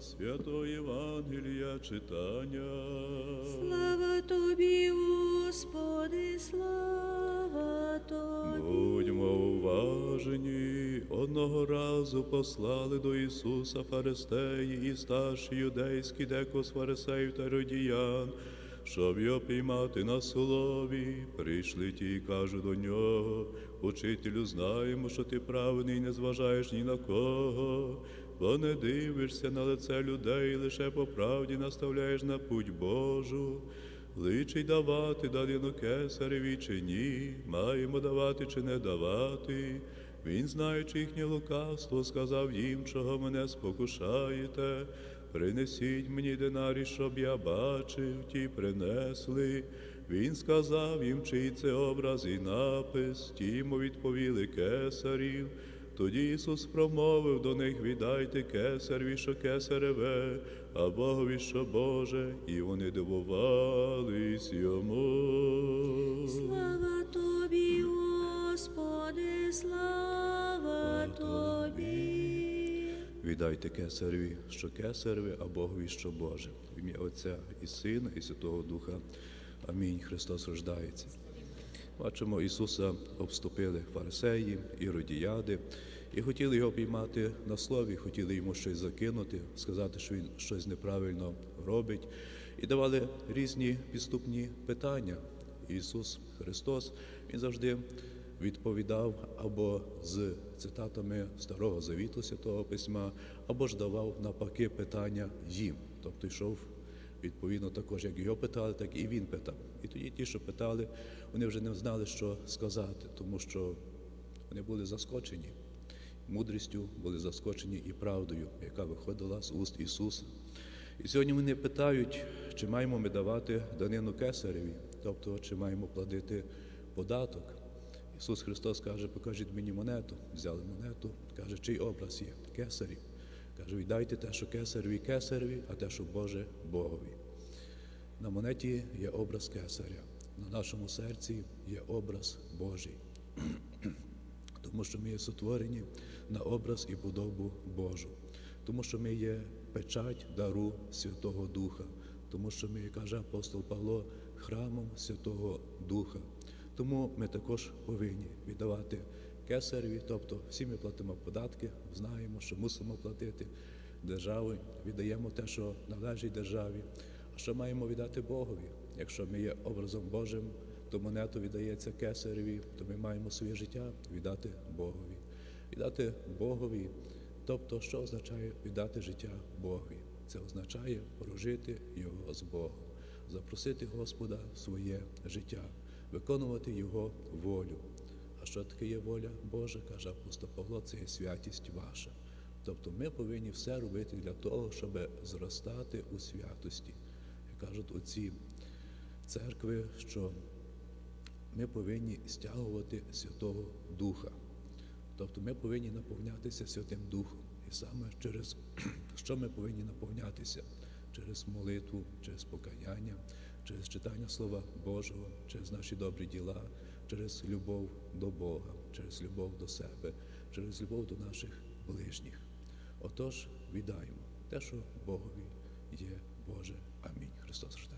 святого Євангелія читання. Слава тобі, Господи, слава тобі. Будьмо уважені. Одного разу послали до Ісуса фарисеї і старші юдейські декос фарисеїв та родіян, щоб його піймати на слові. Прийшли ті і кажуть до нього, учителю, знаємо, що ти праведний, не зважаєш ні на кого, бо не дивишся на лице людей, лише по правді наставляєш на путь Божу. Личить давати данину кесареві чи ні, маємо давати чи не давати. Він, знаючи їхнє лукавство, сказав їм, чого мене спокушаєте. Принесіть мені динарі, щоб я бачив, ті принесли. Він сказав їм, чий це образ і напис, ті йому відповіли кесарів. Тоді Ісус промовив до них, віддайте кесареві, що кесареве, а Богові, що Боже, і вони дивувались йому. Слава тобі, Господи, слава Віддайте кесареві, що кесареве, а Богові, що Боже. В ім'я Отця і Сина, і Святого Духа. Амінь. Христос рождається. Бачимо, Ісуса обступили фарисеї, іродіяди, і хотіли його піймати на слові, хотіли йому щось закинути, сказати, що він щось неправильно робить, і давали різні підступні питання. Ісус Христос Він завжди відповідав або з цитатами Старого Завіту Святого Письма, або ж давав навпаки питання їм, тобто йшов Відповідно, також як його питали, так і він питав. І тоді ті, що питали, вони вже не знали, що сказати, тому що вони були заскочені мудрістю, були заскочені і правдою, яка виходила з уст Ісуса. І сьогодні вони питають, чи маємо ми давати данину кесареві, тобто чи маємо платити податок. Ісус Христос каже, покажіть мені монету. Взяли монету, каже, чий образ є? Кесарів. Каже, віддайте те, що кесареві кесареві, а те, що Боже Богові. На монеті є образ кесаря, на нашому серці є образ Божий. Тому що ми є сотворені на образ і подобу Божу. Тому що ми є печать дару Святого Духа, тому що ми, каже апостол Павло, храмом Святого Духа. Тому ми також повинні віддавати кесареві, тобто всі ми платимо податки, знаємо, що мусимо платити держави, віддаємо те, що належить державі. А що маємо віддати Богові? Якщо ми є образом Божим, то монету віддається кесареві, то ми маємо своє життя віддати Богові. Віддати Богові, тобто, що означає віддати життя Богові? Це означає прожити його з Богом, запросити Господа в своє життя, виконувати Його волю. А що таке є воля Божа, каже апостол Павло, це є святість ваша. Тобто ми повинні все робити для того, щоб зростати у святості. Як кажуть отці церкви, що ми повинні стягувати Святого Духа. Тобто ми повинні наповнятися Святим Духом. І саме через що ми повинні наповнятися? Через молитву, через покаяння, через читання Слова Божого, через наші добрі діла, через любов до Бога, через любов до себе, через любов до наших ближніх. Отож, віддаємо те, що Богові є Боже. Амінь. Христос рождає.